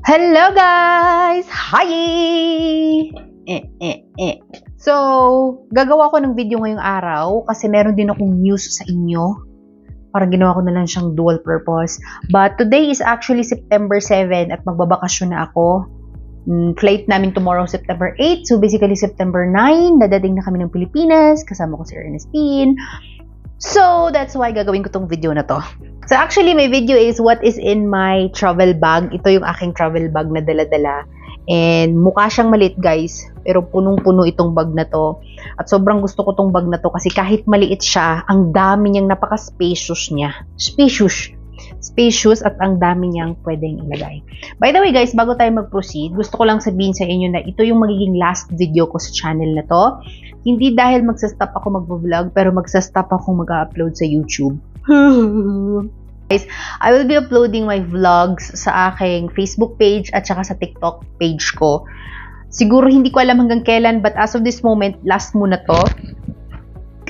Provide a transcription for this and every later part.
Hello guys! Hi! Eh, eh, eh. So, gagawa ko ng video ngayong araw kasi meron din akong news sa inyo. Parang ginawa ko na lang siyang dual purpose. But today is actually September 7 at magbabakasyon na ako. Mm, flight namin tomorrow September 8. So basically September 9, dadating na kami ng Pilipinas. Kasama ko si Ernestine. So, that's why gagawin ko tong video na to. So, actually, my video is what is in my travel bag. Ito yung aking travel bag na dala-dala. And mukha siyang maliit, guys. Pero punong-puno itong bag na to. At sobrang gusto ko tong bag na to kasi kahit maliit siya, ang dami niyang napaka-spacious niya. Spacious. Spacious at ang dami niyang pwedeng ilagay. By the way, guys, bago tayo mag-proceed, gusto ko lang sabihin sa inyo na ito yung magiging last video ko sa channel na to. Hindi dahil magsa-stop ako mag-vlog, pero magsa-stop ako mag-upload sa YouTube. Guys, I will be uploading my vlogs sa aking Facebook page at saka sa TikTok page ko. Siguro hindi ko alam hanggang kailan, but as of this moment, last muna to.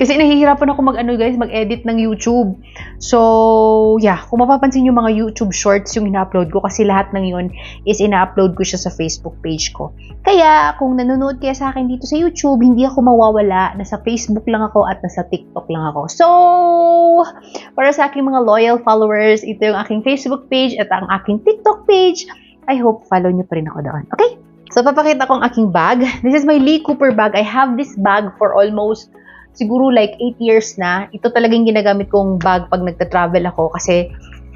Kasi nahihirapan ako mag-ano guys, mag-edit ng YouTube. So, yeah, kung mapapansin yung mga YouTube shorts yung ina-upload ko kasi lahat ng yun is ina-upload ko siya sa Facebook page ko. Kaya, kung nanonood kaya sa akin dito sa YouTube, hindi ako mawawala. Nasa Facebook lang ako at nasa TikTok lang ako. So, para sa aking mga loyal followers, ito yung aking Facebook page at ang aking TikTok page. I hope follow nyo pa rin ako doon. Okay? So, papakita ko ang aking bag. This is my Lee Cooper bag. I have this bag for almost siguro like 8 years na, ito talagang ginagamit kong bag pag nagta-travel ako kasi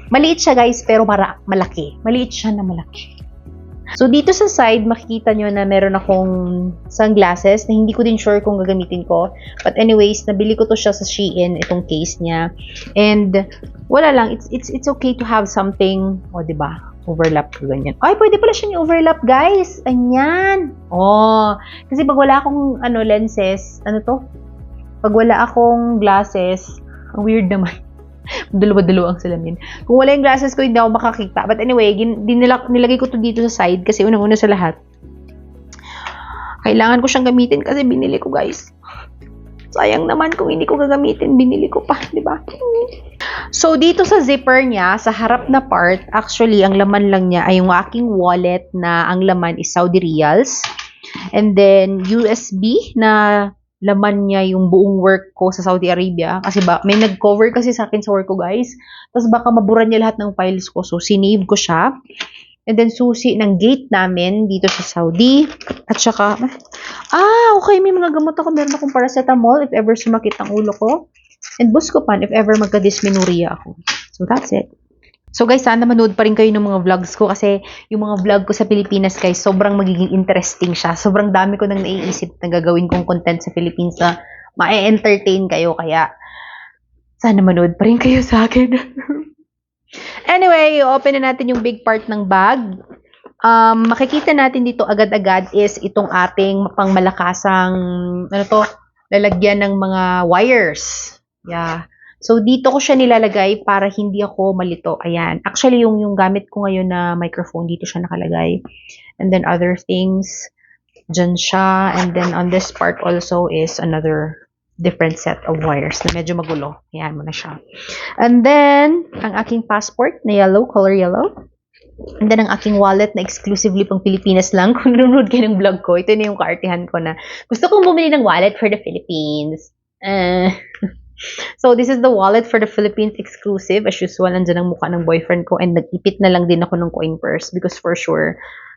maliit siya guys pero mara- malaki. Maliit siya na malaki. So dito sa side, makikita nyo na meron akong sunglasses na hindi ko din sure kung gagamitin ko. But anyways, nabili ko to siya sa Shein, itong case niya. And wala lang, it's it's it's okay to have something, o oh, ba? Overlap ko ganyan. Ay, pwede pala siyang overlap, guys. Anyan. Oh, kasi pag wala akong ano lenses, ano to? Pag wala akong glasses, weird naman. Dalawa-dalawa ang salamin. Kung wala yung glasses ko, hindi ako makakita. But anyway, gin, dinila, nilagay ko to dito sa side kasi unang-una sa lahat. Kailangan ko siyang gamitin kasi binili ko, guys. Sayang naman kung hindi ko gagamitin, binili ko pa, di ba? So, dito sa zipper niya, sa harap na part, actually, ang laman lang niya ay yung aking wallet na ang laman is Saudi Riyals. And then, USB na laman niya yung buong work ko sa Saudi Arabia. Kasi ba, may nag-cover kasi sa akin sa work ko, guys. Tapos baka mabura niya lahat ng files ko. So, sinave ko siya. And then, susi ng gate namin dito sa Saudi. At saka, ah, okay, may mga gamot ako. Meron akong paracetamol if ever sumakit ang ulo ko. And Buscopan if ever magka-dysmenorrhea ako. So, that's it. So guys, sana manood pa rin kayo ng mga vlogs ko kasi yung mga vlog ko sa Pilipinas guys, sobrang magiging interesting siya. Sobrang dami ko nang naiisip na gagawin kong content sa Philippines na ma-entertain kayo. Kaya sana manood pa rin kayo sa akin. anyway, open na natin yung big part ng bag. Um, makikita natin dito agad-agad is itong ating pangmalakasang ano to, lalagyan ng mga wires. Yeah. So, dito ko siya nilalagay para hindi ako malito. Ayan. Actually, yung, yung gamit ko ngayon na microphone, dito siya nakalagay. And then other things, dyan siya. And then on this part also is another different set of wires na medyo magulo. Ayan mo na siya. And then, ang aking passport na yellow, color yellow. And then, ang aking wallet na exclusively pang Pilipinas lang. Kung nanonood kayo ng vlog ko, ito na yung kaartihan ko na gusto kong bumili ng wallet for the Philippines. Uh, So, this is the wallet for the Philippines exclusive. As usual, nandyan ang mukha ng boyfriend ko and nag-ipit na lang din ako ng coin purse because for sure,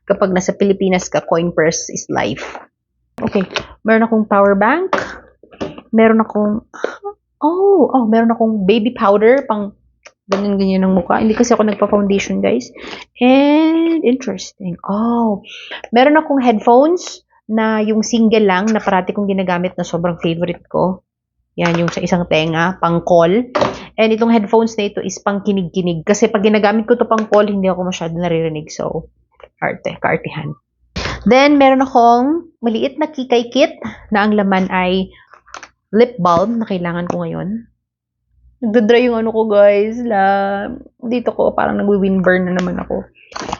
kapag nasa Pilipinas ka, coin purse is life. Okay, meron akong power bank. Meron akong, oh, oh, meron akong baby powder pang ganyan-ganyan ng mukha. Hindi kasi ako nagpa-foundation, guys. And, interesting. Oh, meron akong headphones na yung single lang na parati kong ginagamit na sobrang favorite ko. Yan, yung sa isang tenga, pang call. And itong headphones na ito is pang kinig-kinig. Kasi pag ginagamit ko to pang call, hindi ako masyado naririnig. So, karte, kartihan. Then, meron akong maliit na kikay kit na ang laman ay lip balm na kailangan ko ngayon. Nagdadry yung ano ko, guys. La, dito ko, parang nagwi-windburn na naman ako.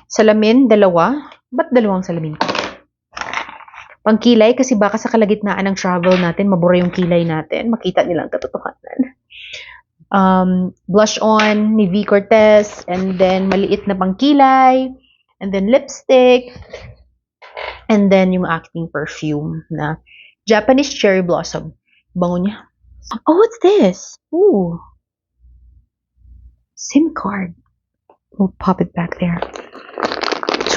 Salamin, dalawa. Ba't dalawang salamin ko? Pangkilay kasi baka sa kalagitnaan ng travel natin, mabura yung kilay natin, makita nila ang katotohanan. Um, blush on ni V. Cortez, and then maliit na pangkilay, and then lipstick, and then yung aking perfume na Japanese cherry blossom. Bango niya. Oh, what's this? Ooh. SIM card. We'll pop it back there.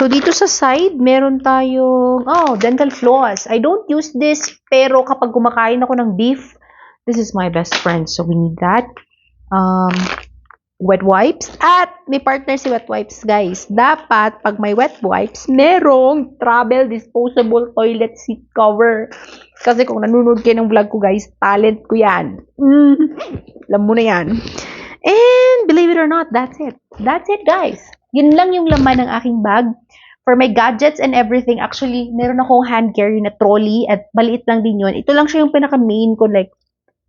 So, dito sa side, meron tayong, oh, dental floss. I don't use this, pero kapag kumakain ako ng beef, this is my best friend. So, we need that. Um, wet wipes. At may partner si wet wipes, guys. Dapat, pag may wet wipes, merong travel disposable toilet seat cover. Kasi kung nanonood kayo ng vlog ko, guys, talent ko yan. Mm, alam mo na yan. And believe it or not, that's it. That's it, guys. Yun lang yung laman ng aking bag. For my gadgets and everything, actually, meron akong hand carry na trolley at maliit lang din yun. Ito lang siya yung pinaka-main ko, like,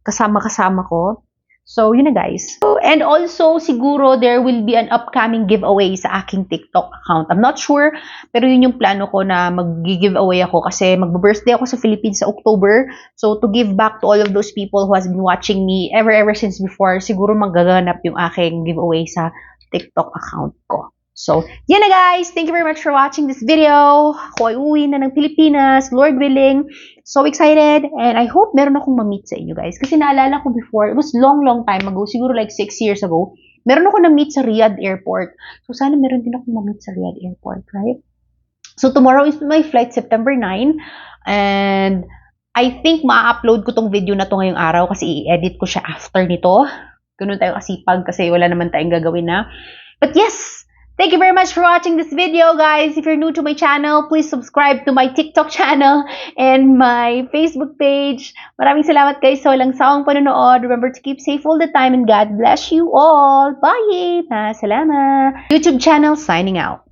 kasama-kasama ko. So, yun na guys. So, and also, siguro, there will be an upcoming giveaway sa aking TikTok account. I'm not sure, pero yun yung plano ko na mag-giveaway ako kasi mag-birthday ako sa Philippines sa October. So, to give back to all of those people who has been watching me ever, ever since before, siguro magaganap yung aking giveaway sa TikTok account ko. So, yan na guys! Thank you very much for watching this video. Ako ay uwi na ng Pilipinas, Lord willing. So excited! And I hope meron akong ma-meet sa inyo guys. Kasi naalala ko before, it was long, long time ago, siguro like 6 years ago, meron ako na-meet sa Riyadh Airport. So sana meron din akong ma-meet sa Riyadh Airport, right? So tomorrow is my flight, September 9. And I think ma-upload ko tong video na to ngayong araw kasi i-edit ko siya after nito. Ganun tayo kasipag kasi wala naman tayong gagawin na. But yes! Thank you very much for watching this video, guys. If you're new to my channel, please subscribe to my TikTok channel and my Facebook page. Maraming salamat guys sa walang sawang panonood. Remember to keep safe all the time and God bless you all. Bye! Salamat! YouTube channel signing out.